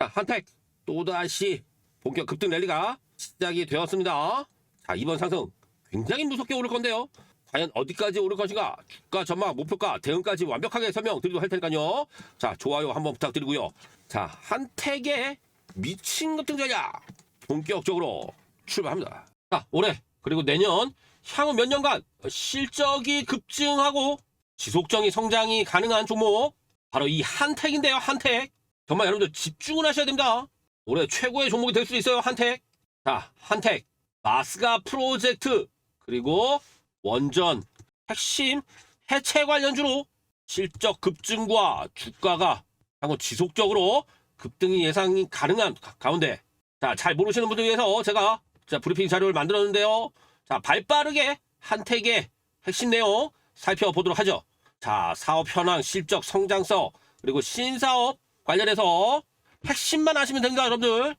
자, 한택 또다시 본격 급등 랠리가 시작이 되었습니다. 자, 이번 상승 굉장히 무섭게 오를 건데요. 과연 어디까지 오를 것인가? 주가 전망, 목표가, 대응까지 완벽하게 설명드리도록 할 테니까요. 자, 좋아요 한번 부탁드리고요. 자, 한택의 미친 급등 전략 본격적으로 출발합니다. 자, 올해 그리고 내년 향후 몇 년간 실적이 급증하고 지속적인 성장이 가능한 종목 바로 이 한택인데요. 한택. 정말 여러분들 집중을 하셔야 됩니다. 올해 최고의 종목이 될수 있어요. 한택. 자, 한택. 마스가 프로젝트. 그리고 원전 핵심 해체 관련주로 실적 급증과 주가가 향후 지속적으로 급등이 예상이 가능한 가- 가운데 자, 잘 모르시는 분들 위해서 제가 자, 브리핑 자료를 만들었는데요. 자, 발 빠르게 한택의 핵심 내용 살펴보도록 하죠. 자, 사업 현황, 실적 성장성, 그리고 신사업 관련해서 핵심만 아시면 됩니다, 여러분들.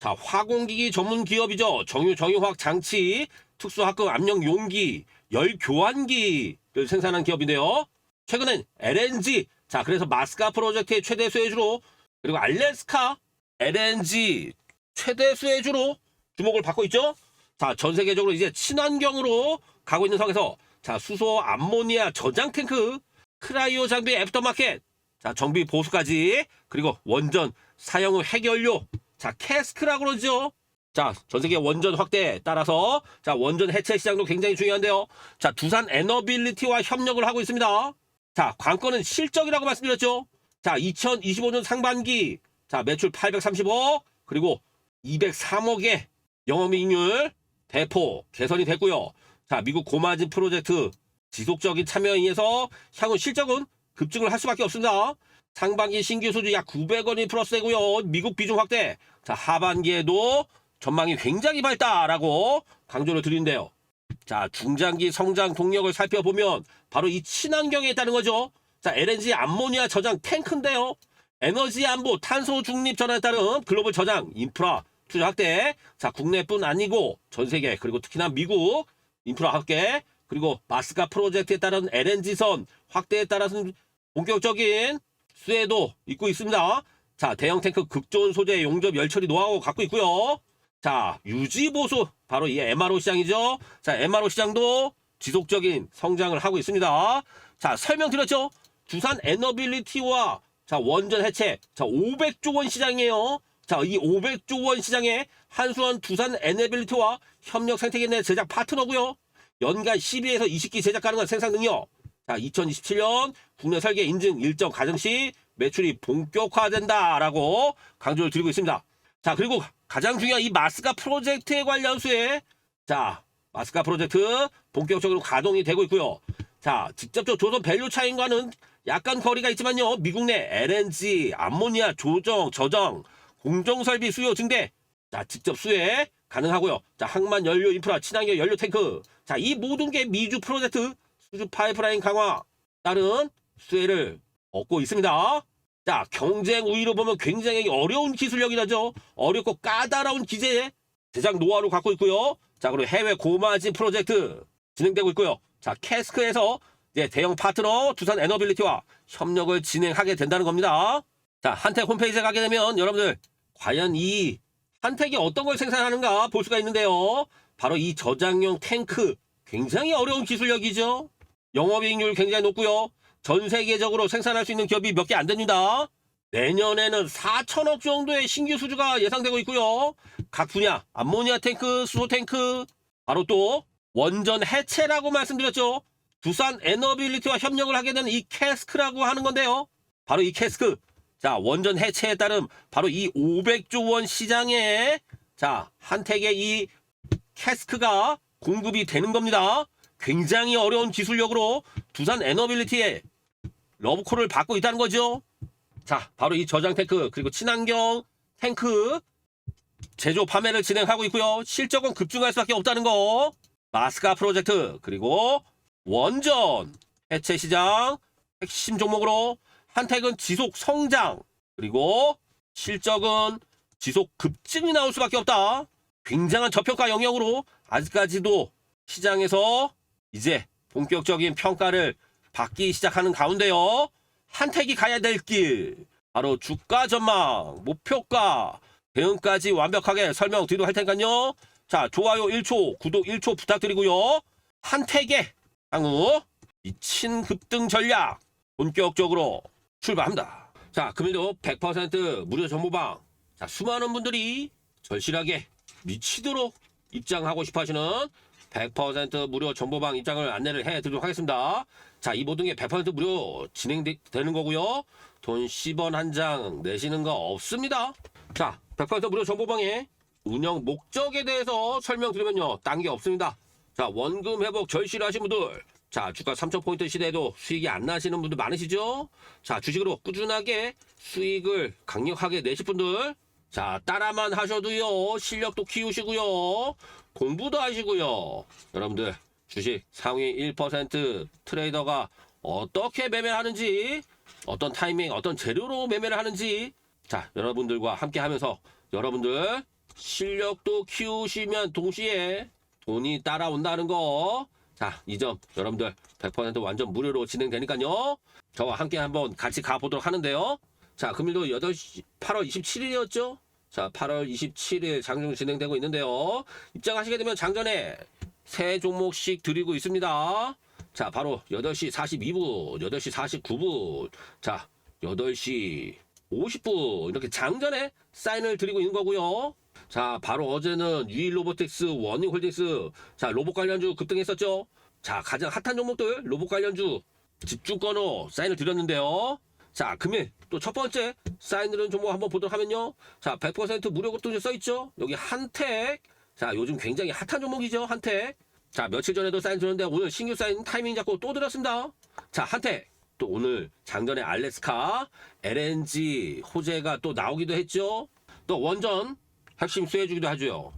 자, 화공기기 전문 기업이죠. 정유, 정유화학 장치, 특수화학 압력 용기, 열 교환기를 생산한 기업인데요. 최근엔 LNG, 자, 그래서 마스카 프로젝트의 최대 수혜주로, 그리고 알래스카 LNG 최대 수혜주로 주목을 받고 있죠. 자, 전 세계적으로 이제 친환경으로 가고 있는 상황에서 자, 수소 암모니아 저장 탱크, 크라이오 장비 애프터마켓, 자, 정비 보수까지 그리고 원전 사용 후 핵연료, 자, 캐스크라고 그러죠. 자, 전 세계 원전 확대에 따라서 자, 원전 해체 시장도 굉장히 중요한데요. 자, 두산 에너빌리티와 협력을 하고 있습니다. 자, 관건은 실적이라고 말씀드렸죠. 자, 2025년 상반기 자, 매출 830억 그리고 203억의 영업이익률 대폭 개선이 됐고요. 자, 미국 고마진 프로젝트 지속적인 참여에 의해서 향후 실적은 급증을 할 수밖에 없습니다. 상반기 신규 수주 약 900원이 플러스되고요. 미국 비중 확대. 자, 하반기에도 전망이 굉장히 밝다라고 강조를 드리는데요. 자, 중장기 성장 동력을 살펴보면 바로 이 친환경에 있다는 거죠. 자, LNG 암모니아 저장 탱크인데요. 에너지 안보 탄소 중립 전환에 따른 글로벌 저장 인프라 투자 확대. 자, 국내뿐 아니고 전 세계 그리고 특히나 미국 인프라 확대 그리고 마스카 프로젝트에 따른 LNG선 확대에 따라서는 본격적인 수혜도 있고 있습니다. 자, 대형 탱크 극존 소재 용접 열처리 노하우 갖고 있고요. 자, 유지 보수 바로 이 MRO 시장이죠. 자, MRO 시장도 지속적인 성장을 하고 있습니다. 자, 설명드렸죠. 두산 에너빌리티와 자, 원전 해체. 자, 500조 원 시장이에요. 자, 이 500조 원 시장에 한수원 두산 에너빌리티와 협력 생태계 내 제작 파트너고요. 연간 12에서 20기 제작 가능한 생산 능력. 자, 2027년 국내 설계 인증 일정 과정 시 매출이 본격화된다라고 강조를 드리고 있습니다. 자, 그리고 가장 중요한 이 마스카 프로젝트에 관련 수에 자, 마스카 프로젝트 본격적으로 가동이 되고 있고요. 자, 직접적 조선 밸류 차인과는 약간 거리가 있지만요. 미국 내 LNG, 암모니아 조정, 저장, 공정 설비 수요 증대. 자, 직접 수혜 가능하고요. 자, 항만 연료 인프라, 친환경 연료 탱크. 자, 이 모든 게 미주 프로젝트 수주 파이프라인 강화 따른 수혜를 얻고 있습니다. 자, 경쟁 우위로 보면 굉장히 어려운 기술력이라죠. 어렵고 까다로운 기재 제작 노하우를 갖고 있고요. 자, 그리고 해외 고마진 프로젝트 진행되고 있고요. 자, 캐스크에서 이제 대형 파트너 두산 에너빌리티와 협력을 진행하게 된다는 겁니다. 자, 한택 홈페이지에 가게 되면 여러분들 과연 이 한택이 어떤 걸 생산하는가 볼 수가 있는데요. 바로 이 저장용 탱크 굉장히 어려운 기술력이죠. 영업이익률 굉장히 높고요. 전 세계적으로 생산할 수 있는 기업이 몇 개 안 됩니다. 내년에는 4천억 정도의 신규 수주가 예상되고 있고요. 각 분야 암모니아 탱크, 수소 탱크, 바로 또 원전 해체라고 말씀드렸죠. 두산 에너빌리티와 협력을 하게 되는 이 캐스크라고 하는 건데요. 바로 이 캐스크. 자, 원전 해체에 따른 바로 이 500조 원 시장에 자, 한택의 이 캐스크가 공급이 되는 겁니다. 굉장히 어려운 기술력으로 두산 에너빌리티에 러브콜을 받고 있다는 거죠. 자, 바로 이 저장 탱크 그리고 친환경 탱크 제조 판매를 진행하고 있고요. 실적은 급증할 수밖에 없다는 거. 마스카 프로젝트 그리고 원전 해체 시장 핵심 종목으로 한택은 지속 성장 그리고 실적은 지속 급증이 나올 수밖에 없다. 굉장한 저평가 영역으로 아직까지도 시장에서 이제 본격적인 평가를 받기 시작하는 가운데요. 한택이 가야 될 길. 바로 주가 전망, 목표가, 대응까지 완벽하게 설명 드리도록 할 테니까요. 자, 좋아요 1초, 구독 1초 부탁드리고요. 한택의 향후 미친 급등 전략 본격적으로 출발합니다. 자, 금일도 100% 무료 정보방. 자, 수많은 분들이 절실하게 미치도록 입장하고 싶어 하시는 100% 무료 정보방 입장을 안내를 해 드리도록 하겠습니다. 자, 이 모든 게 100% 무료 진행되는 거고요. 돈 10원 한 장 내시는 거 없습니다. 자, 100% 무료 정보방에 운영 목적에 대해서 설명드리면요. 딴 게 없습니다. 자, 원금 회복 절실하신 분들. 자, 주가 3,000포인트 시대에도 수익이 안 나시는 분들 많으시죠? 자, 주식으로 꾸준하게 수익을 강력하게 내실 분들. 자, 따라만 하셔도요. 실력도 키우시고요. 공부도 하시고요. 여러분들, 주식 상위 1% 트레이더가 어떻게 매매하는지, 어떤 타이밍, 어떤 재료로 매매를 하는지, 자, 여러분들과 함께 하면서 여러분들 실력도 키우시면 동시에 돈이 따라온다는 거. 자, 이 점 여러분들 100% 완전 무료로 진행되니까요. 저와 함께 한번 같이 가보도록 하는데요. 자, 금일도 8시, 8월 27일이었죠? 자, 8월 27일 장중 진행되고 있는데요. 입장하시게 되면 장전에 세 종목씩 드리고 있습니다. 자, 바로 8시 42분, 8시 49분, 자, 8시 50분, 이렇게 장전에 사인을 드리고 있는 거고요. 자, 바로 어제는 유일 로보틱스, 원익 홀딩스, 자, 로봇 관련주 급등했었죠. 자, 가장 핫한 종목들, 로봇 관련주 집중권으로 사인을 드렸는데요. 자, 금일 또 첫 번째 사인드는 종목 한번 보도록 하면요. 자, 100% 무료 급등주 써있죠. 여기 한택. 자, 요즘 굉장히 핫한 종목이죠. 한택. 자, 며칠 전에도 사인 줬는데 오늘 신규 사인 타이밍 잡고 또 드렸습니다. 자, 한택. 또 오늘 장전에 알래스카, LNG, 호재가 또 나오기도 했죠. 또 원전 핵심 수혜주기도 하죠.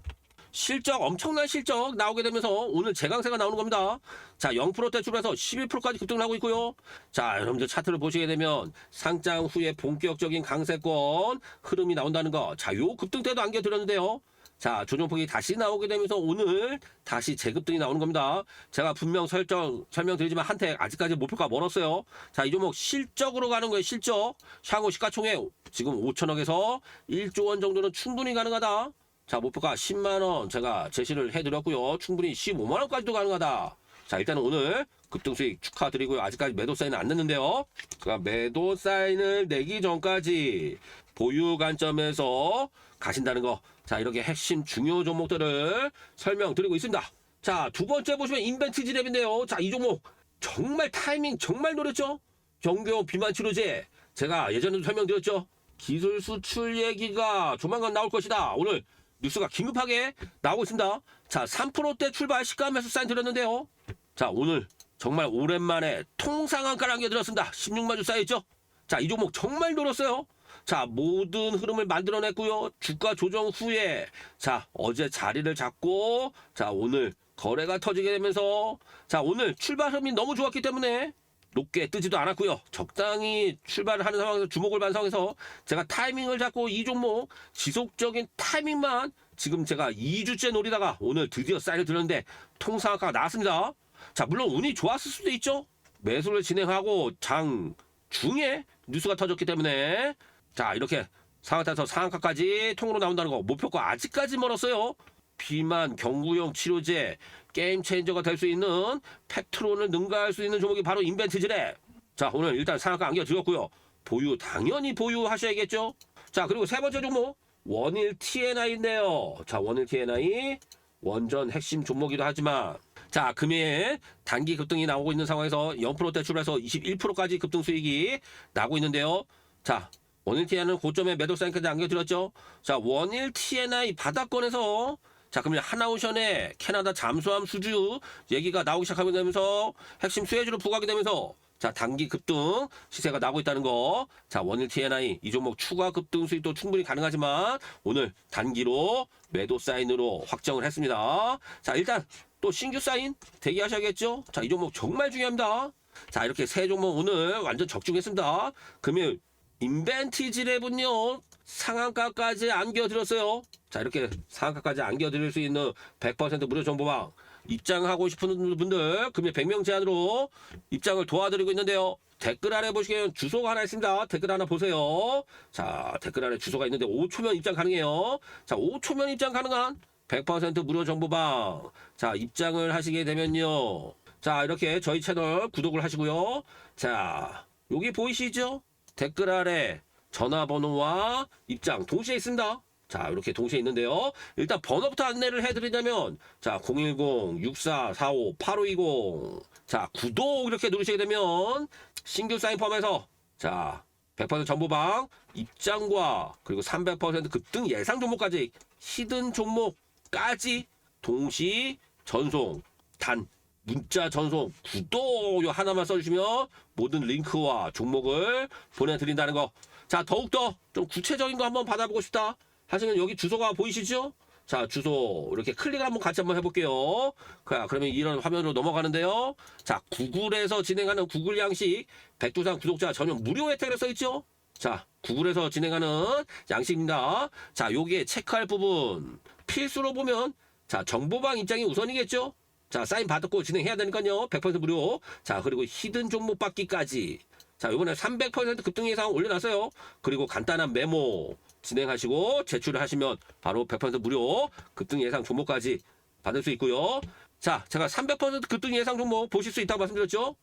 실적 엄청난 실적 나오게 되면서 오늘 재강세가 나오는 겁니다. 자, 0%대 출발해서 11%까지 급등을 하고 있고요. 자, 여러분들 차트를 보시게 되면 상장 후에 본격적인 강세권 흐름이 나온다는 거. 자, 요 급등 때도 안겨드렸는데요. 자, 조정폭이 다시 나오게 되면서 오늘 다시 재급등이 나오는 겁니다. 제가 분명 설정, 설명드리지만 한택 아직까지 목표가 멀었어요. 자, 이 종목 실적으로 가는 거예요, 실적. 향후 시가총액 지금 5천억에서 1조 원 정도는 충분히 가능하다. 자, 목표가 10만원 제가 제시를 해드렸고요. 충분히 15만원까지도 가능하다. 자, 일단은 오늘 급등 수익 축하드리고요. 아직까지 매도 사인은 안 냈는데요. 제가 매도 사인을 내기 전까지 보유 관점에서 가신다는 거. 자, 이렇게 핵심 중요 종목들을 설명드리고 있습니다. 자, 두 번째 보시면 인벤트 지랩인데요. 자, 이 종목 정말 타이밍 정말 노렸죠? 경교 비만 치료제. 제가 예전에도 설명드렸죠? 기술 수출 얘기가 조만간 나올 것이다. 오늘 뉴스가 긴급하게 나오고 있습니다. 자, 3%대 출발 시가하면서 사인 드렸는데요. 자, 오늘 정말 오랜만에 통상한가를 안겨드렸습니다. 16만 주 쌓여있죠? 자, 이 종목 정말 노렸어요. 자, 모든 흐름을 만들어냈고요. 주가 조정 후에 자, 어제 자리를 잡고 자, 오늘 거래가 터지게 되면서 자, 오늘 출발 흐름이 너무 좋았기 때문에 높게 뜨지도 않았고요. 적당히 출발을 하는 상황에서 주목을 상황에서 제가 타이밍을 잡고 이 종목 지속적인 타이밍만 지금 제가 2주째 노리다가 오늘 드디어 사인을 들었는데 통상가가 나왔습니다. 자, 물론 운이 좋았을 수도 있죠. 매수를 진행하고 장 중에 뉴스가 터졌기 때문에 자, 이렇게 상한가에서 상한가까지 통으로 나온다는 거 목표가 아직까지 멀었어요. 비만 경구용 치료제 게임 체인저가 될 수 있는 팩트론을 능가할 수 있는 종목이 바로 인벤트지래. 자, 오늘 일단 상한가 안겨드렸고요. 보유 당연히 보유하셔야겠죠. 자, 그리고 세 번째 종목 원일 TNI인데요. 자, 원일 TNI 원전 핵심 종목이기도 하지만 자, 금일 단기 급등이 나오고 있는 상황에서 0%대 출발해서 21%까지 급등 수익이 나고 있는데요. 자, 원일 TNI는 고점에 매도 사인까지 안겨드렸죠. 자, 원일 TNI 바닥권에서 자, 그러면 하나오션의 캐나다 잠수함 수주 얘기가 나오기 시작하게 되면서 핵심 수혜주로 부각이 되면서 자, 단기 급등 시세가 나고 있다는 거. 자, 원일 TNI 이 종목 추가 급등 수익도 충분히 가능하지만 오늘 단기로 매도 사인으로 확정을 했습니다. 자, 일단 또 신규 사인 대기하셔야겠죠? 자, 이 종목 정말 중요합니다. 자, 이렇게 세 종목 오늘 완전 적중했습니다. 금일 인벤티지 랩은요 상한가까지 안겨드렸어요. 자 이렇게 상한가까지 안겨드릴 수 있는 100% 무료 정보방 입장하고 싶은 분들 금일 100명 제한으로 입장을 도와드리고 있는데요. 댓글 아래 보시면 주소가 하나 있습니다. 댓글 하나 보세요. 자, 댓글 아래 주소가 있는데 5초면 입장 가능해요. 자, 5초면 입장 가능한 100% 무료 정보방. 자, 입장을 하시게 되면요. 자, 이렇게 저희 채널 구독을 하시고요. 자, 여기 보이시죠? 댓글 아래 전화번호와 입장 동시에 있습니다. 자, 이렇게 동시에 있는데요. 일단 번호부터 안내를 해드리자면, 자, 010-6445-8520. 자, 구독 이렇게 누르시게 되면, 신규 사인 포함해서, 자, 100% 정보방, 입장과, 그리고 300% 급등 예상 종목까지, 히든 종목까지 동시 전송, 단, 문자 전송, 구독 요 하나만 써주시면 모든 링크와 종목을 보내드린다는 거. 자, 더욱더 좀 구체적인 거 한번 받아보고 싶다. 하시면 여기 주소가 보이시죠? 자, 주소 이렇게 클릭을 한번 같이 한번 해볼게요. 자, 그러면 이런 화면으로 넘어가는데요. 자, 구글에서 진행하는 구글 양식 백두산 구독자 전용 무료 혜택을 써있죠? 자, 구글에서 진행하는 양식입니다. 자, 여기에 체크할 부분 필수로 보면 자, 정보방 입장이 우선이겠죠? 자, 사인 받고 진행해야 되니까요. 100% 무료. 자, 그리고 히든 종목 받기까지. 자, 이번에 300% 급등 예상 올려놨어요. 그리고 간단한 메모 진행하시고 제출을 하시면 바로 100% 무료 급등 예상 종목까지 받을 수 있고요. 자, 제가 300% 급등 예상 종목 보실 수 있다고 말씀드렸죠?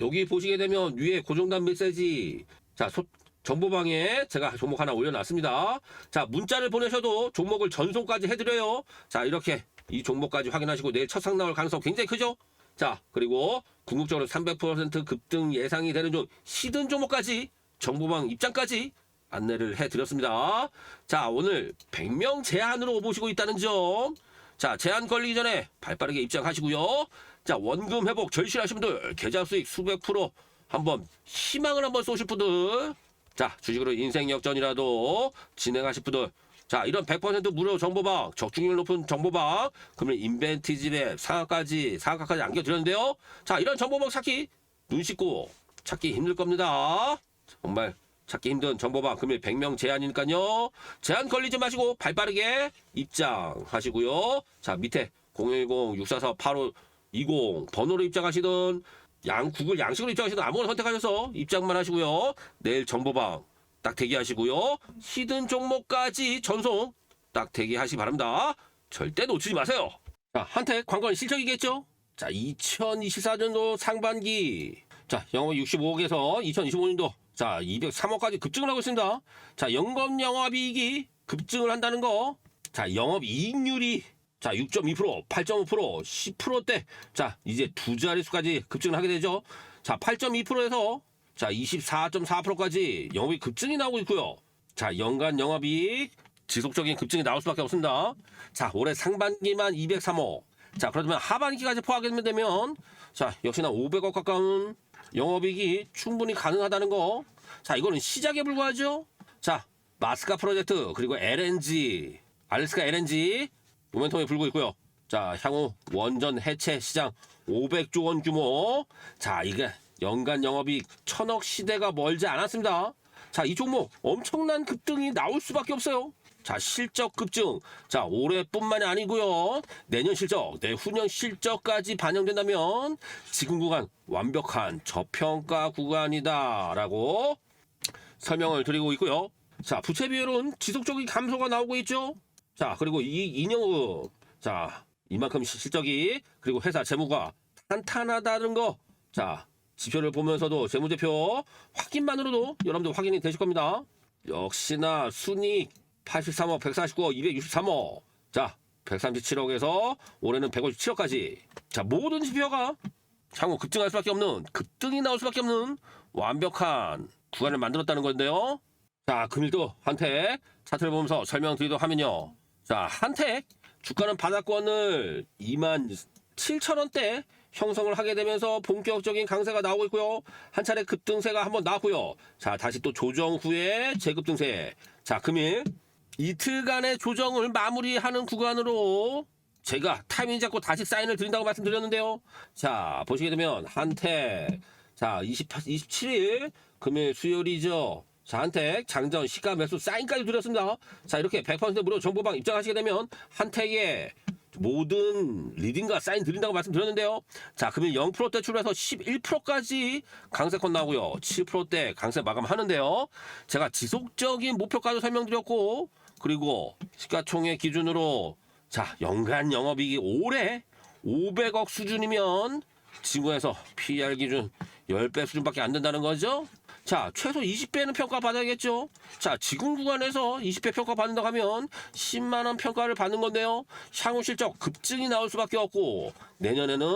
여기 보시게 되면 위에 고정단 메시지 자, 소- 정보방에 제가 종목 하나 올려놨습니다. 자, 문자를 보내셔도 종목을 전송까지 해드려요. 자, 이렇게 이 종목까지 확인하시고 내일 첫 상 나올 가능성 굉장히 크죠? 자, 그리고 궁극적으로 300% 급등 예상이 되는 좀 시든 종목까지 정보방 입장까지 안내를 해드렸습니다. 자, 오늘 100명 제한으로 모시고 있다는 점. 자, 제한 걸리기 전에 발빠르게 입장하시고요. 자, 원금 회복 절실하신 분들, 계좌 수익 수백 프로 한번 희망을 한번 쏘실 분들. 자, 주식으로 인생 역전이라도 진행하실 분들. 자, 이런 100% 무료 정보방, 적중률 높은 정보방, 그러면 인벤티집에 상한까지, 상한가까지 안겨드렸는데요. 자, 이런 정보방 찾기, 눈 씻고 찾기 힘들 겁니다. 정말 찾기 힘든 정보방, 금일 100명 제한이니까요. 제한 걸리지 마시고 발 빠르게 입장하시고요. 자, 밑에 010-644-8520 번호로 입장하시든 양 구글 양식으로 입장하시든 아무거나 선택하셔서 입장만 하시고요. 내일 정보방 딱 대기하시고요. 히든 종목까지 전송 딱 대기하시기 바랍니다. 절대 놓치지 마세요. 자, 한택 관건 실적이겠죠? 자, 2024년도 상반기. 자, 영업 65억에서 2025년도 자, 203억까지 급증을 하고 있습니다. 자, 연금 영업이익이 급증을 한다는 거. 자, 영업 이익률이 자, 6.2%, 8.5%, 10%대. 자, 이제 두 자릿수까지 급증을 하게 되죠. 자, 8.2%에서 자, 24.4%까지 영업이 급증이 나오고 있고요. 자, 연간 영업이익 지속적인 급증이 나올 수밖에 없습니다. 자, 올해 상반기만 203억. 자, 그러면 하반기까지 포함되면 자, 역시나 500억 가까운 영업이익이 충분히 가능하다는 거. 자, 이거는 시작에 불과하죠. 자, 마스카 프로젝트 그리고 LNG, 알래스카 LNG 모멘텀이 불고 있고요. 자, 향후 원전 해체 시장 500조 원 규모. 자, 이게 연간 영업이익 천억 시대가 멀지 않았습니다. 자, 이 종목 엄청난 급등이 나올 수밖에 없어요. 자, 실적 급증. 자, 올해뿐만이 아니고요. 내년 실적, 내후년 실적까지 반영된다면 지금 구간 완벽한 저평가 구간이다라고 설명을 드리고 있고요. 자, 부채 비율은 지속적인 감소가 나오고 있죠. 자, 그리고 이 인형은 자, 이만큼 시- 실적이 그리고 회사 재무가 탄탄하다는 거. 자, 지표를 보면서도 재무제표 확인만으로도 여러분들 확인이 되실 겁니다. 역시나 순이익 83억, 149억, 263억. 자, 137억에서 올해는 157억까지. 자, 모든 지표가 향후 급증할 수밖에 없는 급등이 나올 수밖에 없는 완벽한 구간을 만들었다는 건데요. 자, 금일도 한택 차트를 보면서 설명드리도록 하면요. 자, 한택 주가는 바닥권을 2만 7천 원대 형성을 하게 되면서 본격적인 강세가 나오고 있고요. 한 차례 급등세가 한번 나왔고요. 자, 다시 또 조정 후에 재급등세. 자, 금일 이틀간의 조정을 마무리하는 구간으로 제가 타이밍 잡고 다시 사인을 드린다고 말씀드렸는데요. 자, 보시게 되면 한택 자, 20, 27일 금요일 수요일이죠. 자, 한택 장전 시가 매수 사인까지 드렸습니다. 자, 이렇게 100% 무료 정보방 입장하시게 되면 한택의 모든 리딩과 사인 드린다고 말씀드렸는데요. 자, 그러면 0%대 출발해서 11%까지 강세권 나오고요. 7%대 강세 마감하는데요. 제가 지속적인 목표가도 설명드렸고, 그리고 시가총액 기준으로 자, 연간 영업이익이 올해 500억 수준이면 지구에서 PER 기준 10배 수준밖에 안 된다는 거죠. 자, 최소 20배는 평가받아야겠죠. 자, 지금 구간에서 20배 평가 받는다고 하면 10만 원 평가를 받는 건데요. 향후 실적 급증이 나올 수밖에 없고 내년에는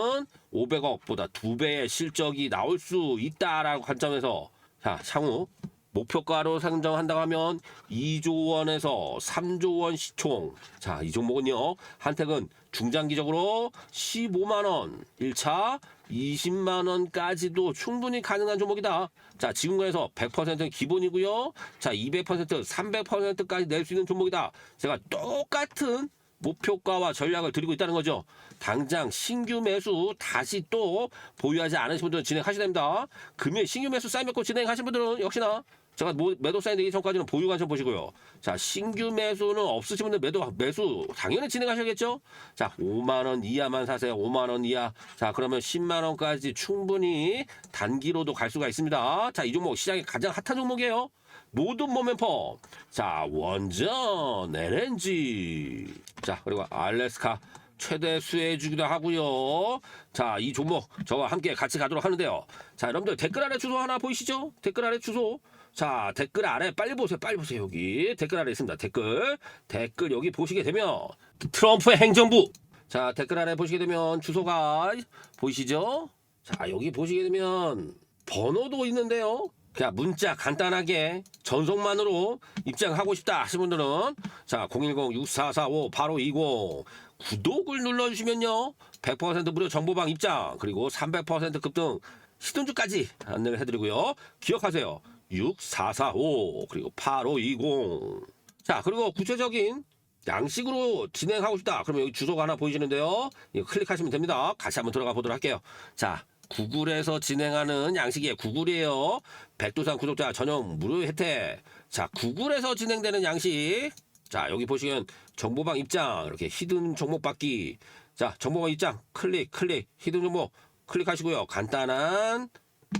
500억보다 2배의 실적이 나올 수 있다라고 관점에서 자, 향후 목표가로 상정한다고 하면 2조 원에서 3조 원 시총. 자, 이 종목은요. 한택은 중장기적으로 15만 원 1차 20만 원까지도 충분히 가능한 종목이다. 자, 지금에서 100%는 기본이고요. 자, 200%, 300%까지 낼 수 있는 종목이다. 제가 똑같은 목표가와 전략을 드리고 있다는 거죠. 당장 신규 매수 다시 또 보유하지 않으신 분들은 진행하셔야 됩니다. 금일 신규 매수 맺고 진행하신 분들은 역시나 제가 모- 매도 사인 되기 전까지는 보유 관점 보시고요. 자, 신규 매수는 없으신 분들 매도 매수 당연히 진행하셔야겠죠. 자, 5만 원 이하만 사세요. 5만 원 이하. 자, 그러면 10만 원까지 충분히 단기로도 갈 수가 있습니다. 자, 이 종목 시장의 가장 핫한 종목이에요. 모든 모멘펌. 자, 원전, LNG. 자, 그리고 알래스카 최대 수혜주기도 하고요. 자, 이 종목 저와 함께 같이 가도록 하는데요. 자, 여러분들 댓글 아래 주소 하나 보이시죠? 댓글 아래 주소. 자, 댓글 아래 빨리 보세요. 빨리 보세요. 여기 댓글 아래 있습니다. 댓글. 댓글 여기 보시게 되면 트럼프의 행정부. 자, 댓글 아래 보시게 되면 주소가 보이시죠? 자, 여기 보시게 되면 번호도 있는데요. 그냥 문자 간단하게 전송만으로 입장하고 싶다 하신 분들은 자 010-6445-8520 구독을 눌러주시면요 100% 무료 정보방 입장 그리고 300% 급등 시든주까지 안내를 해드리고요 기억하세요 6445 그리고 8520 자 그리고 구체적인 양식으로 진행하고 싶다. 그러면 여기 주소가 하나 보이시는데요. 클릭하시면 됩니다. 같이 한번 들어가 보도록 할게요. 자, 구글에서 진행하는 양식이에요. 구글이에요. 백두산 구독자 전용 무료 혜택. 자, 구글에서 진행되는 양식. 자, 여기 보시면 정보방 입장 이렇게 히든 종목 받기. 자, 정보방 입장 클릭 클릭 히든 종목 클릭하시고요. 간단한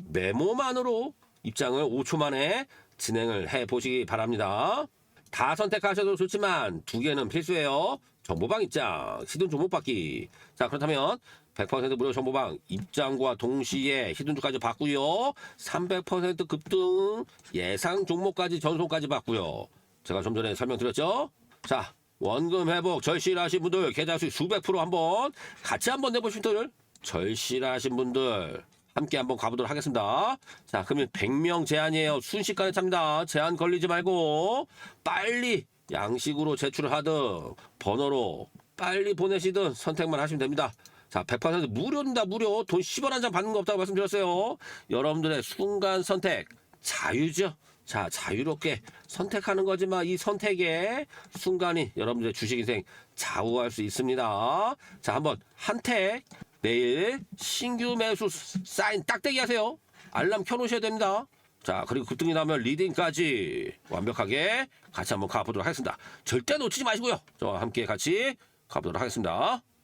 메모만으로 입장을 5초 만에 진행을 해 보시기 바랍니다. 다 선택하셔도 좋지만 두 개는 필수예요. 정보방 입장, 히든 종목 받기. 자, 그렇다면 100% 무료 정보방 입장과 동시에 히든주까지 받고요. 300% 급등 예상 종목까지 전송까지 받고요. 제가 좀 전에 설명드렸죠? 자, 원금 회복 절실하신 분들 계좌 수익 수백 프로 한번 같이 한번 내보신 분들 절실하신 분들 함께 한번 가보도록 하겠습니다. 자, 그러면 100명 제한이에요. 순식간에 찹니다. 제한 걸리지 말고 빨리 양식으로 제출을 하든 번호로 빨리 보내시든 선택만 하시면 됩니다. 자, 100% 무료입니다. 무료. 돈 10원 한 장 받는 거 없다고 말씀드렸어요. 여러분들의 순간 선택 자유죠. 자, 자유롭게 선택하는 거지만 이 선택의 순간이 여러분들의 주식 인생 좌우할 수 있습니다. 자, 한번 한택 내일 신규 매수 사인 딱대기 하세요. 알람 켜놓으셔야 됩니다. 자, 그리고 급등이 나면 리딩까지 완벽하게 같이 한번 가보도록 하겠습니다. 절대 놓치지 마시고요. 저와 함께 같이 가보도록 하겠습니다.